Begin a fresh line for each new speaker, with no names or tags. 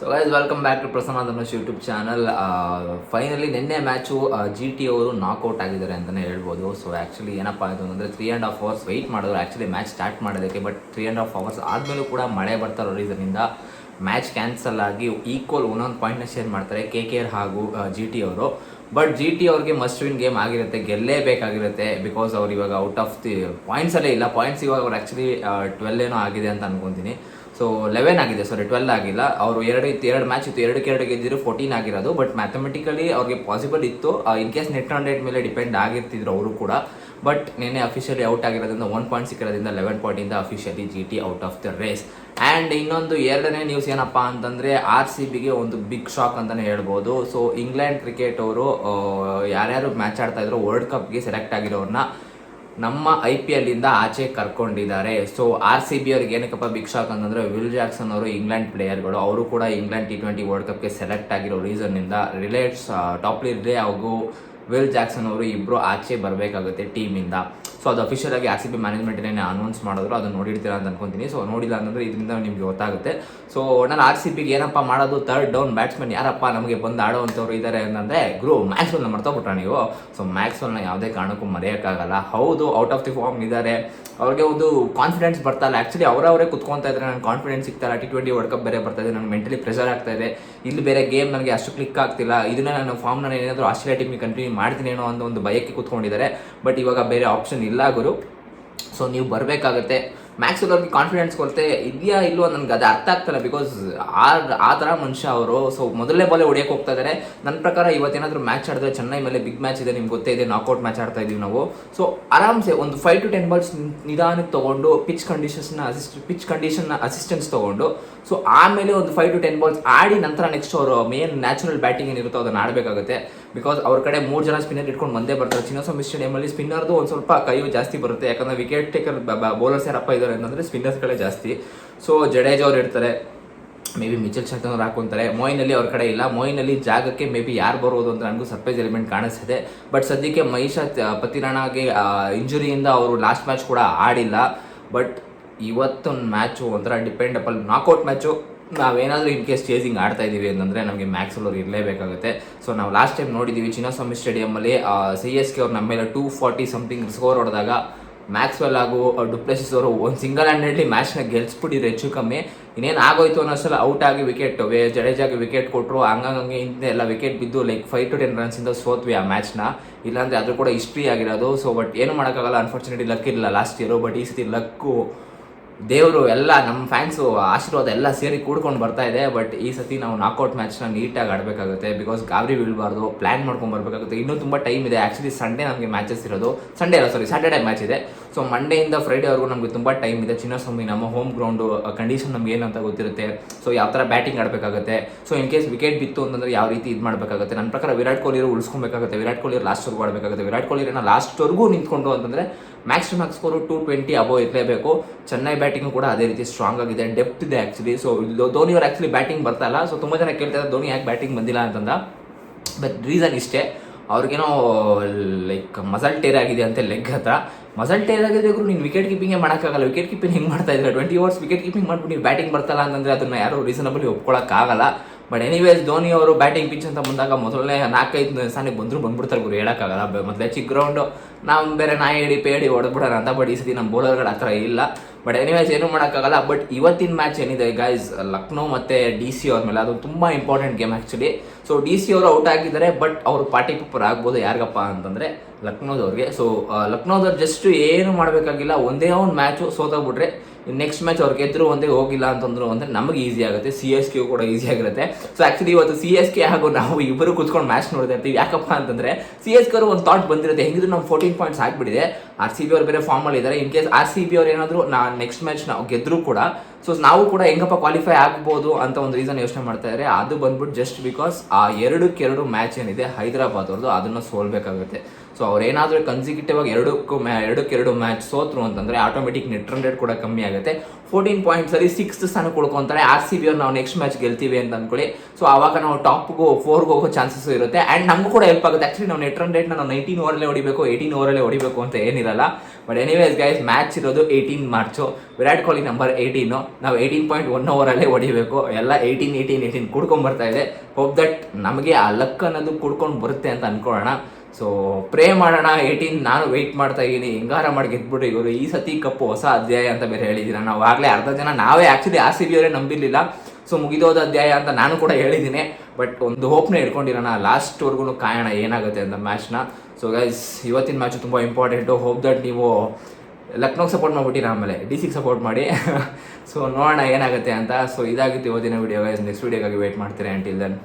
So guys welcome back to Prasanna Dhanush YouTube channel finally Uh, ನಿನ್ನೆ match G T ಅವರು knockout ಆಗಿದ್ದಾರೆ ಅಂತಲೇ ಹೇಳ್ಬೋದು. ಸೊ ಆ್ಯಕ್ಚುಲಿ ಏನಪ್ಪ ಆಯಿತು ಅಂದರೆ three and half hours wait ಮಾಡಿದ್ರು. ಆ್ಯಕ್ಚುಲಿ ಮ್ಯಾಚ್ ಸ್ಟಾರ್ಟ್ ಮಾಡೋದಕ್ಕೆ but three and half hours ಆದಮೇಲೂ ಕೂಡ ಮಳೆ ಬರ್ತಾರೋ ರೀಸನಿಂದ ಮ್ಯಾಚ್ ಕ್ಯಾನ್ಸಲ್ ಆಗಿ ಈಕ್ವಲ್ ಒಂದೊಂದು ಪಾಯಿಂಟ್ನ ಶೇರ್ ಮಾಡ್ತಾರೆ ಕೆ ಕೆ ಆರ್ ಹಾಗೂ ಜಿ ಟಿ ಅವರು. ಬಟ್ ಜಿ ಟಿ ಅವ್ರಿಗೆ ಮಸ್ಟ್ ವಿನ್ ಗೇಮ್ ಆಗಿರುತ್ತೆ ಗೆಲ್ಲೇಬೇಕಾಗಿರುತ್ತೆ ಬಿಕಾಸ್ ಅವ್ರು ಇವಾಗ ಔಟ್ ಆಫ್ ದಿ ಪಾಯಿಂಟ್ಸಲ್ಲೇ ಇಲ್ಲ. ಪಾಯಿಂಟ್ಸ್ ಇವಾಗ ಅವ್ರು ಆ್ಯಕ್ಚುಲಿ ಟ್ವೆಲ್ ಏನೋ ಆಗಿದೆ ಅಂತ ಅನ್ಕೊತೀನಿ. ಸೊ ಲೆವೆನ್ ಆಗಿದೆ ಸಾರಿ ಟ್ವೆಲ್ ಆಗಿಲ್ಲ. ಅವರು ಎರಡು ಇತ್ತು, ಎರಡು ಮ್ಯಾಚ್ ಇತ್ತು, ಎರಡಕ್ಕೆ ಎರಡು ಗೆದ್ದಿದ್ರು ಫೋರ್ಟೀನ್ ಆಗಿರೋದು. ಬಟ್ ಮ್ಯಾಥಮೆಟಿಕಲಿ ಅವ್ರಿಗೆ ಪಾಸಿಬಲ್ ಇತ್ತು. In case net on rate ಮೇಲೆ ಡಿಪೆಂಡ್ ಆಗಿರ್ತಿದ್ರು ಅವರು ಕೂಡ. ಬಟ್ ನಿನ್ನೆ ಅಫಿಷಿಯಲಿ ಔಟ್ ಆಗಿರೋದ್ರಿಂದ ಒನ್ ಪಾಯಿಂಟ್ ಸಿಕ್ಕಿರೋದ್ರಿಂದ eleven ಪಾಯಿಂಟಿಂದ officially G T out of the race and ಇನ್ನೊಂದು ಎರಡನೇ ನ್ಯೂಸ್ ಏನಪ್ಪ ಅಂತಂದರೆ ಆರ್ ಸಿ ಬಿಗೆ ಒಂದು ಬಿಗ್ ಶಾಕ್ ಅಂತಲೇ ಹೇಳ್ಬೋದು. ಸೊ ಇಂಗ್ಲೆಂಡ್ ಕ್ರಿಕೆಟ್ ಅವರು ಯಾರ್ಯಾರು ಮ್ಯಾಚ್ ಆಡ್ತಾ ಇದ್ರು ವರ್ಲ್ಡ್ ಕಪ್ಗೆ ಸೆಲೆಕ್ಟ್ ಆಗಿರೋರನ್ನ ನಮ್ಮ ಐ ಪಿ ಎಲ್ ಇಂದ ಆಚೆ ಕರ್ಕೊಂಡಿದ್ದಾರೆ. ಸೊ ಆರ್ ಸಿ ಬಿ ಅವ್ರಿಗೆ ಏನಕ್ಕಪ್ಪ ಬಿಗ್ ಶಾಕ್ ಅಂತಂದ್ರೆ ವಿಲ್ ಜಾಕ್ಸನ್ ಅವರು ಇಂಗ್ಲೆಂಡ್ ಪ್ಲೇಯರ್ಗಳು ಅವರು ಕೂಡ ಇಂಗ್ಲೆಂಡ್ ಟಿ ಟ್ವೆಂಟಿ ವರ್ಲ್ಡ್ ಕಪ್ಗೆ ಸೆಲೆಕ್ಟ್ ಆಗಿರೋ ರೀಸನ್ನಿಂದ ರಿಲೇಟ್ಸ್ ಟಾಪ್ ರಿಲೇ ಹಾಗೂ ವಿಲ್ ಜಾಕ್ಸನ್ ಅವರು ಇಬ್ಬರು ಆಚೆ ಬರಬೇಕಾಗುತ್ತೆ ಟೀಮಿಂದ. ಸೊ ಅದು ಅಫಿಷಿಯಲ್ ಆಗಿ ಆರ್ ಸಿ ಬಿ ಮ್ಯಾನೇಜ್ಮೆಂಟ್ನೇ ಅನೌನ್ಸ್ ಮಾಡಿದ್ರು ಅದು ನೋಡಿರ್ತೀರಾ ಅಂತ ಅನ್ಕೊಂತೀನಿ. ಸೊ ನೋಡಿಲ್ಲ ಅಂತಂದ್ರೆ ಇದರಿಂದ ನಿಮ್ಗೆ ಗೊತ್ತಾಗುತ್ತೆ. ಸೊ ನಾನು ಆರ್ ಸಿ ಬಿಗೆ ಏನಪ್ಪ ಮಾಡೋದು? ಥರ್ಡ್ ಡೌನ್ ಬ್ಯಾಟ್ಸ್ಮನ್ ಯಾರಪ್ಪ ನಮಗೆ ಬಂದು ಆಡೋವಂಥವ್ರು ಇದ್ದಾರೆ ಅಂತಂದರೆ ಗ್ರೂ ಮ್ಯಾಕ್ಸ್ವೆಲ್ನ ಮರ್ತೋಗ್ಬಿಟ್ರ ನೀವು? ಸೊ ಮ್ಯಾಕ್ಸ್ವೆಲ್ನ ಯಾವುದೇ ಕಾರಣಕ್ಕೂ ಮರೆಯೋಕ್ಕಾಗಲ್ಲ. ಹೌದು ಔಟ್ ಆಫ್ ದಿ ಫಾರ್ಮ್ ಇದ್ದಾರೆ ಅವ್ರಿಗೆ ಒಂದು ಕಾನ್ಫಿಡೆನ್ಸ್ ಬರ್ತಾ ಇಲ್ಲ. ಆ್ಯಕ್ಚುಲಿ ಅವರವರೇ ಕುತ್ಕೊತಾ ಇದ್ದಾರೆ ನನಗೆ ಕಾನ್ಫಿಡೆನ್ಸ್ ಸಿಗ್ತಾ ಇಲ್ಲ. ಟಿ ಟ್ವೆಂಟಿ ವರ್ಲ್ಡ್ ಕಪ್ ಬೇರೆ ಬರ್ತಾ ಇದೆ. ನನಗೆ ಮೆಂಟಲಿ ಪ್ರೆಷರ್ ಆಗ್ತಾ ಇದೆ. ಇಲ್ಲಿ ಬೇರೆ ಗೇಮ್ ನನಗೆ ಅಷ್ಟು ಕ್ಲಿಕ್ ಆಗ್ತಿಲ್ಲ. ಇದನ್ನ ನಾನು ಫಾರ್ಮ್ ನಾನು ಏನಾದರೂ ಆಸ್ಟ್ರೇಲಿಯಾ ಟೀಮಿಗೆ ಕಂಟಿನ್ಯೂ ಮಾಡ್ತೀನಿ ಅನ್ನೋ ಒಂದು ಒಂದು ಭಯಕ್ಕೆ ಕೂತ್ಕೊಂಡಿದ್ದಾರೆ. ಬಟ್ ಇವಾಗ ಬೇರೆ ಆಪ್ಷನ್ ಇಲ್ಲ ಗುರು. ಸೊ ನೀವು ಬರಬೇಕಾಗತ್ತೆ. ಮ್ಯಾಕ್ಸ್ ಅವ್ರಿಗೆ ಕಾನ್ಫಿಡೆನ್ಸ್ ಕೊರತೆ ಇದೆಯಾ ಇಲ್ಲೋ ನನಗೆ ಅದು ಅರ್ಥ ಆಗ್ತಲ್ಲ ಬಿಕಾಸ್ ಆ ಆ ಥರ ಮನುಷ್ಯ ಅವರು. ಸೊ ಮೊದಲನೇ ಬಾಲೇ ಹೊಡಿಯೋಕೆ ಹೋಗ್ತಾ ಇದ್ದಾರೆ ನನ್ನ ಪ್ರಕಾರ ಇವತ್ತೇನಾದರೂ ಮ್ಯಾಚ್ ಆಡಿದ್ರೆ ಚೆನ್ನೈ ಮೇಲೆ ಬಿಗ್ ಮ್ಯಾಚ್ ಇದೆ, ನಿಮ್ಗೆ ಗೊತ್ತೇ ಇದೆ ನಾಕೌಟ್ ಮ್ಯಾಚ್ ಆಡ್ತಾ ಇದ್ದೀವಿ ನಾವು. ಸೊ ಆರಾಮ್ಸೆ ಒಂದು ಫೈವ್ ಟು ಟೆನ್ ಬಾಲ್ಸ್ ನಿಧಾನಕ್ಕೆ ತೊಗೊಂಡು ಪಿಚ್ ಕಂಡೀಷನ್ಸ್ನ ಅಸಿಸ್ಟ್ ಪಿಚ್ ಕಂಡೀಷನ್ನ ಅಸಿಸ್ಟೆನ್ಸ್ ತೊಗೊಂಡು. ಸೊ ಆಮೇಲೆ ಒಂದು ಫೈವ್ ಟು ಟೆನ್ ಬಾಲ್ಸ್ ಆಡಿ ನಂತರ ನೆಕ್ಸ್ಟ್ ಅವರು ಮೇನ್ ನ್ಯಾಚುರಲ್ ಬ್ಯಾಟಿಂಗ್ ಏನಿರುತ್ತೋ ಅದನ್ನು ಆಡಬೇಕಾಗುತ್ತೆ. ಬಿಕಾಸ್ ಅವ್ರ ಕಡೆ ಮೂರು ಜನ ಸ್ಪಿನ್ನರ್ ಇಟ್ಕೊಂಡು ಬಂದೇ ಬರ್ತಾರೆ. ಚಿನ್ನಸ್ವಾಮಿ ಸ್ಟೇಡಿಯಮಲ್ಲಿ ಸ್ಪಿನ್ನರ್ದು ಒಂದು ಸ್ವಲ್ಪ ಕೈಯು ಜಾಸ್ತಿ ಬರುತ್ತೆ. ಯಾಕಂದ್ರೆ ವಿಕೆಟ್ ಟೇಕರ್ ಬೌಲರ್ಸ್ ಯಾರಪ್ಪ ಇದ್ದಾರೆ ಅಂತಂದರೆ ಸ್ಪಿನ್ನರ್ಸ್ಗಳೇ ಜಾಸ್ತಿ. ಸೊ ಜಡೇಜ್ ಅವ್ರು ಇರ್ತಾರೆ. ಮೇ ಬಿ ಮಿಚಲ್ ಶರ್ಟ್ ಅವ್ರು ಹಾಕೊಂತಾರೆ. ಮೊಯ್ನಲ್ಲಿ ಅವ್ರ ಕಡೆ ಇಲ್ಲ. ಮೊಯ್ನಲ್ಲಿ ಜಾಗಕ್ಕೆ ಮೇ ಬಿ ಯಾರು ಬರೋದು ಅಂತ ನನಗೂ ಸರ್ಪ್ರೈಸ್ ಎಲಿಮೆಂಟ್ ಕಾಣಿಸ್ತಿದೆ. ಬಟ್ ಸದ್ಯಕ್ಕೆ ಮಹಿಷಾ ಪತಿರಾಣಾಗೆ ಇಂಜುರಿಯಿಂದ ಅವರು ಲಾಸ್ಟ್ ಮ್ಯಾಚ್ ಕೂಡ ಆಡಿಲ್ಲ. ಬಟ್ ಇವತ್ತೊಂದು ಮ್ಯಾಚು ಒಂಥರ ಡಿಪೆಂಡಬಲ್ ನಾಕ್ಔಟ್ ಮ್ಯಾಚು ನಾವೇನಾದರೂ ಇನ್ ಕೇಸ್ ಚೇಸಿಂಗ್ ಆಡ್ತಾ ಇದ್ದೀವಿ ಅಂತಂದರೆ ನಮಗೆ ಮ್ಯಾಕ್ಸ್ ಅವ್ರು ಇರಲೇಬೇಕಾಗುತ್ತೆ. ಸೊ ನಾವು ಲಾಸ್ಟ್ ಟೈಮ್ ನೋಡಿದ್ದೀವಿ ಚಿನ್ನಸ್ವಾಮಿ ಸ್ಟೇಡಿಯಮಲ್ಲಿ ಸಿ ಎಸ್ ಕೆ ಅವ್ರು ನಮ್ಮ ಮೇಲೆ ಟೂ ಫಾರ್ಟಿ ಸಮಥಿಂಗ್ ಸ್ಕೋರ್ ಹೊಡೆದಾಗ ಮ್ಯಾಕ್ಸ್ವೆಲ್ ಹಾಗೂ ಡುಪ್ಲೆಸಿಸ್ ಅವರು ಒಂದು ಸಿಂಗಲ್ ಹ್ಯಾಂಡೆಡ್ಲಿ ಮ್ಯಾಚ್ನ ಗೆಲ್ಸ್ಬಿಟ್ಟಿದ್ರು ಹೆಚ್ಚು ಕಮ್ಮಿ. ಇನ್ನೇನು ಆಗೋಯ್ತು ಅನ್ನೋಸಲ ಔಟ್ ಆಗಿ ವಿಕೆಟ್ ಜಡೇಜಾಗಿ ವಿಕೆಟ್ ಕೊಟ್ಟರು ಹಂಗಂಗೆ ಹಿಂದೆ ಎಲ್ಲ ವಿಕೆಟ್ ಬಿದ್ದು ಲೈಕ್ ಫೈವ್ ಟು ಟೆನ್ ರನ್ಸಿಂದ ಸೋತ್ವಿ ಆ ಮ್ಯಾಚ್ನ ಇಲ್ಲಾಂದರೆ ಅದು ಕೂಡ ಹಿಸ್ಟ್ರಿ ಆಗಿರೋದು. ಸೊ ಬಟ್ ಏನು ಮಾಡೋಕ್ಕಾಗಲ್ಲ. ಅನ್ಫಾರ್ಚುನೇಟ್ಲಿ ಲಕ್ ಇರಲಿಲ್ಲ ಲಾಸ್ಟ್ ಇಯರು ಬಟ್ ಈ ಸತಿ ಲಕ್ಕು ದೇವರು ಎಲ್ಲ ನಮ್ಮ ಫ್ಯಾನ್ಸು ಆಶೀರ್ವಾದ ಎಲ್ಲ ಸೇರಿ ಕೂಡ್ಕೊಂಡು ಬರ್ತಾ ಇದೆ ಬಟ್ ಈ ಸತಿ ನಾವು ನಾಕೌಟ್ ಮ್ಯಾಚ್ನ ನೀಟಾಗಿ ಆಡಬೇಕಾಗುತ್ತೆ ಬಿಕಾಸ್ ಗಾಬರಿ ಬೀಳಬಾರ್ದು ಪ್ಲ್ಯಾನ್ ಮಾಡ್ಕೊಂಡು ಬರಬೇಕಾಗುತ್ತೆ. ಇನ್ನೂ ತುಂಬ ಟೈಮ್ ಇದೆ. ಆ್ಯಕ್ಚುಲಿ ಸಂಡೇ ನಮಗೆ ಮ್ಯಾಚಸ್ ಇರೋದು. ಸಂಡೇ ಅಲ್ಲ ಸಾರಿ ಸ್ಯಾಟರ್ಡೇ ಮ್ಯಾಚ್ ಇದೆ. ಸೊ ಮಂಡೆಯಿಂದ ಫ್ರೈಡೇವರೆಗೂ ನಮಗೆ ತುಂಬ ಟೈಮ್ ಇದೆ. ಚಿನ್ನಸ್ವಾಮಿ ನಮ್ಮ ಹೋಮ್ ಗ್ರೌಂಡು ಕಂಡೀಷನ್ ನಮ್ಗೆ ಏನಂತ ಗೊತ್ತಿರುತ್ತೆ. ಸೊ ಯಾವ ಥರ ಬ್ಯಾಟಿಂಗ್ ಆಡಬೇಕಾಗುತ್ತೆ. ಸೊ ಇನ್ ಕೇಸ್ ವಿಕೆಟ್ ಬಿತ್ತು ಅಂತಂದ್ರೆ ಯಾವ ರೀತಿ ಇದು ಮಾಡಬೇಕಾಗುತ್ತೆ. ನನ್ನ ಪ್ರಕಾರ ವಿರಾಟ್ ಕೊಹ್ಲಿ ಉಳಿಸ್ಕೊಬೇಕಾಗುತ್ತೆ. ವಿರಾಟ್ ಕೊಹ್ಲಿ ಲಾಸ್ಟ್ವರೆಗೂ ಆಡಬೇಕಾಗುತ್ತೆ. ವಿರಾಟ್ ಕೊಹ್ಲಿನ ಲಾಸ್ಟ್ವರೆಗೂ ನಿಂತ್ಕೊಂಡು ಅಂತಂದರೆ max to max score to twenty above ಇರಲೇಬೇಕು. ಚೆನ್ನೈ ಬ್ಯಾಟಿಂಗು ಕೂಡ ಅದೇ ರೀತಿ ಸ್ಟ್ರಾಂಗ್ ಆಗಿದೆ. ಡೆಪ್ತ್ ಇದೆ ಆ್ಯಕ್ಚುಲಿ ಸೊ ಧೋನಿ ಅವರು ಆ್ಯಕ್ಚುಲಿ ಬ್ಯಾಟಿಂಗ್ ಬರ್ತಾ ಇಲ್ಲ. ಸೊ ತುಂಬ ಜನ ಕೇಳ್ತಾರೆ ಧೋನಿ ಯಾಕೆ ಬ್ಯಾಟಿಂಗ್ ಬಂದಿಲ್ಲ? ಅಂತಂದ. ಬಟ್ ರೀಸನ್ ಇಷ್ಟೇ. ಅವ್ರಿಗೇನೋ ಲೈಕ್ ಮಸಲ್ ಟೇರ್ ಆಗಿದೆ ಅಂತ ಲೆಗ್ ಹತ್ರ. ಮಸಲ್ ಟೇರ್ ಆಗಿದೆ ಇವರು ನೀನು ವಿಕೆಟ್ ಕೀಪಿಂಗೇ ಮಾಡೋಕ್ಕಾಗಲ್ಲ. ವಿಕೆಟ್ ಕೀಪಿಂಗ್ ಹೆಂಗೆ ಮಾಡ್ತಾ ಇದ್ದಾರೆ? ಟ್ವೆಂಟಿ ಓವರ್ಸ್ ವಿಕೆಟ್ ಕೀಪಿಂಗ್ ಮಾಡ್ಬಿಟ್ಟು ನೀವು ಬ್ಯಾಟಿಂಗ್ ಬರ್ತಲ್ಲ ಅಂತಂದರೆ ಅದನ್ನು ಯಾರೂ ರೀಸನಬಲಿ ಒಪ್ಕೊಳ್ಳೋಕ್ಕಾಗಲ್ಲ ಬಟ್ ಎನಿವೇಸ್ ಧೋನಿ ಅವರು ಬ್ಯಾಟಿಂಗ್ ಪಿಚ್ ಅಂತ ಬಂದಾಗ ಮೊದಲನೇ ನಾಲ್ಕೈದು ಸ್ಥಾನಕ್ಕೆ ಬಂದರೂ, ಬಂದ್ಬಿಡ್ತಾರೆ ಗುರು, ಹೇಳೋಕ್ಕಾಗಲ್ಲ. ಮೊದಲೇ ಚಿಕ್ಕ ಗ್ರೌಂಡು ನಾವು ಬೇರೆ ನಾಯಿ ಹಿಡಿ ಪೇಡಿ ಹೊಡೆದ್ಬಿಡೋಣ ಅಂತ ಬಟ್ ಈ ಸತಿ ನಮ್ಮ ಬೌಲರ್ಗಳ ಹತ್ರ ಇಲ್ಲ. ಬಟ್ ಎನಿವೇಸ್ ಏನು ಮಾಡೋಕ್ಕಾಗಲ್ಲ. ಬಟ್ ಇವತ್ತಿನ ಮ್ಯಾಚ್ ಏನಿದೆ ಗೈಸ್ ಲಕ್ನೋ ಮತ್ತು ಡಿ ಸಿ ಅವ್ರ ಮೇಲೆ. ಅದು ತುಂಬ important game actually so D C ಅವರು ಔಟ್ ಆಗಿದ್ದಾರೆ ಬಟ್ ಅವರು ಪಾರ್ಟಿ ಪೇಪರ್ ಆಗ್ಬೋದು ಯಾರಿಗಪ್ಪ ಅಂತಂದರೆ ಲಕ್ನೋದವ್ರಿಗೆ. ಸೊ ಲಕ್ನೋದವ್ರು ಜಸ್ಟ್ ಏನು ಮಾಡಬೇಕಾಗಿಲ್ಲ, ಒಂದೇ ಒಂದು ಮ್ಯಾಚು ಸೋತೋಗ್ಬಿಟ್ರೆ ನೆಕ್ಸ್ಟ್ ಮ್ಯಾಚ್ ಅವ್ರು ಗೆದ್ರು ಒಂದೇ ಹೋಗಿಲ್ಲ ಅಂತಂದ್ರು ಅಂದರೆ ನಮಗೆ ಈಸಿ ಆಗುತ್ತೆ. ಸಿ ಎಸ್ ಕೆ ಕೂಡ ಈಸಿ ಆಗಿರುತ್ತೆ. ಸೊ ಆ್ಯಕ್ಚುಲಿ ಇವತ್ತು ಸಿ ಎಸ್ ಕೆ ಹಾಗೂ ನಾವು ಇಬ್ಬರು ಕುತ್ಕೊಂಡು ಮ್ಯಾಚ್ ನೋಡ್ತಾ ಇರ್ತೀವಿ. ಯಾಕಪ್ಪ ಅಂತಂದರೆ ಸಿ ಎಸ್ ಕೆ ಅವರು ಒಂದು ಥಾಟ್ ಬಂದಿರುತ್ತೆ. ಹೆಂಗಿದ್ರು ನಾವು ಫೋರ್ಟೀನ್ ಪಾಯಿಂಟ್ಸ್ ಆಗಿಬಿಟ್ಟಿದೆ. ಆರ್ ಸಿ ಬಿ ಅವ್ರು ಬೇರೆ ಫಾರ್ಮಲ್ಲಿ ಇದ್ದಾರೆ in case R C B ಅವ್ರು ಏನಾದರೂ ನಾ ನೆಕ್ಸ್ಟ್ ಮ್ಯಾಚ್ ನಾವು ಗೆದ್ದರೂ ಕೂಡ ಸೊ ನಾವು ಕೂಡ ಹೆಂಗಪ್ಪ ಕ್ವಾಲಿಫೈ ಆಗ್ಬೋದು ಅಂತ ಒಂದು ರೀಸನ್ ಯೋಚನೆ ಮಾಡ್ತಾ ಇದ್ದಾರೆ ಅದು ಬಂದ್ಬಿಟ್ಟು ಜಸ್ಟ್ ಬಿಕಾಸ್ ಆ ಎರಡಕ್ಕೆ ಎರಡು ಮ್ಯಾಚ್ ಏನಿದೆ ಹೈದರಾಬಾದ್ ಅವ್ರದ್ದು, ಅದನ್ನು ಸೋಲ್ಬೇಕಾಗುತ್ತೆ. ಸೊ ಅವ್ರೇನಾದರೂ ಕನ್ಸಿಕ್ಯೂಟಿವ್ ಆಗಿ ಎರಡಕ್ಕೂ ಮ್ಯಾ ಎರಡಕ್ಕೆ ಎರಡು ಮ್ಯಾಚ್ ಸೋತ್ರು ಅಂತಂದರೆ ಆಟೋಮೆಟಿಕ್ ನೆಟ್ ರನ್ ರೇಟ್ ಕೂಡ ಕಮ್ಮಿ ಆಗುತ್ತೆ. ಫೋರ್ಟೀನ್ ಪಾಯಿಂಟ್ಸಲ್ಲಿ ಸಿಕ್ಸ್ತ್ ಸ್ಥಾನ ಉಳ್ಕೊಂತಾರೆ ಆರ್ ಸಿ ಬಿ ಅವ್ರು ನಾವು ನೆಕ್ಸ್ಟ್ ಮ್ಯಾಚ್ ಗೆಲ್ತೀವಿ ಅಂತ ಅನ್ಕೊಳ್ಳಿ. ಸೊ ಆವಾಗ ನಾವು ಟಾಪ್ಗೂ ಫೋರ್ಗೆ ಹೋಗೋ ಚಾನ್ಸಸ್ ಇರುತ್ತೆ. ಆ್ಯಂಡ್ ನಮಗೂ ಕೂಡ ಹೆಲ್ಪ್ ಆಗುತ್ತೆ. ಆ್ಯಕ್ಚುಲಿ ನಾವು ನೆಟ್ ರನ್ ರೇಟ್ನ ನಾವು ನೈನ್ಟೀನ್ ಓವರಲ್ಲೇ ಹೊಡಿಬೇಕು ಏಯ್ಟೀನ್ ಓವರಲ್ಲೇ ಹೊಡಿಬೇಕು ಅಂತ ಏನಿರಲ್ಲ. ಬಟ್ ಎನಿವೇಸ್ ಗೈಸ್ ಮ್ಯಾಚ್ ಇರೋದು eighteen March Virat Kohli number eighteen ನಾವು ಏಯ್ಟೀನ್ ಪಾಯಿಂಟ್ ಒನ್ ಓವರಲ್ಲೇ ಹೊಡಿಬೇಕು. ಎಲ್ಲ ಏಯ್ಟೀನ್ ಏಯ್ಟೀನ್ ಏಯ್ಟೀನ್ ಕುಡ್ಕೊಂಡು ಬರ್ತಾ ಇದೆ. ಹೋಪ್ ದಟ್ ನಮಗೆ ಆ ಲಕ್ ಅನ್ನೋದು ಕುಡ್ಕೊಂಡು ಬರುತ್ತೆ ಅಂತ ಅನ್ಕೊಳ್ಳೋಣ. ಸೊ ಪ್ರೇ ಮಾಡೋಣ ಏಯ್ಟೀನ್ ನಾನು ವೆಯ್ಟ್ ಮಾಡ್ತಾ ಇದ್ದೀನಿ. ಹಿಂಗಾರ ಮಾಡಿ ಗೆದ್ಬಿಟ್ಟು ಇವರು. ಈ ಸತಿ ಕಪ್ಪು ಹೊಸ ಅಧ್ಯಾಯ ಅಂತ ಬೇರೆ ಹೇಳಿದ್ದೀರಾ. ನಾವು ಆಗಲೇ ಅರ್ಧ ಜನ ನಾವೇ ಆ್ಯಕ್ಚುಲಿ ಆರ್ ಸಿ ಬಿ ಅವರೇ ನಂಬಿರಲಿಲ್ಲ. ಸೊ ಮುಗಿದೋದ ಅಧ್ಯಾಯ ಅಂತ ನಾನು ಕೂಡ ಹೇಳಿದ್ದೀನಿ. ಬಟ್ ಒಂದು ಹೋಪ್ನ ಇಟ್ಕೊಂಡಿರೋಣ. ಲಾಸ್ಟ್ವರೆಗೂ ಕಾಯೋಣ, ಏನಾಗುತ್ತೆ ಅಂತ ಮ್ಯಾಚ್ನ ಸೊ ಗೈಸ್ ಇವತ್ತಿನ ಮ್ಯಾಚು ತುಂಬ ಇಂಪಾರ್ಟೆಂಟು ಹೋಪ್ ದಟ್ ನೀವು ಲಕ್ನೋಗೆ ಸಪೋರ್ಟ್ ಮಾಡಿಬಿಟ್ಟಿರ ಆಮೇಲೆ. ಡಿ ಸಿಗೆ ಸಪೋರ್ಟ್ ಮಾಡಿ. ಸೊ ನೋಡೋಣ ಏನಾಗುತ್ತೆ ಅಂತ. ಸೊ ಇದಾಗಿತ್ತು ಇವತ್ತಿನ ವಿಡಿಯೋ ಗೈಸ್ ನೆಕ್ಸ್ಟ್ ವೀಡಿಯೋಗಾಗಿ ವೆಯ್ಟ್ ಮಾಡ್ತೀರಾ. Until then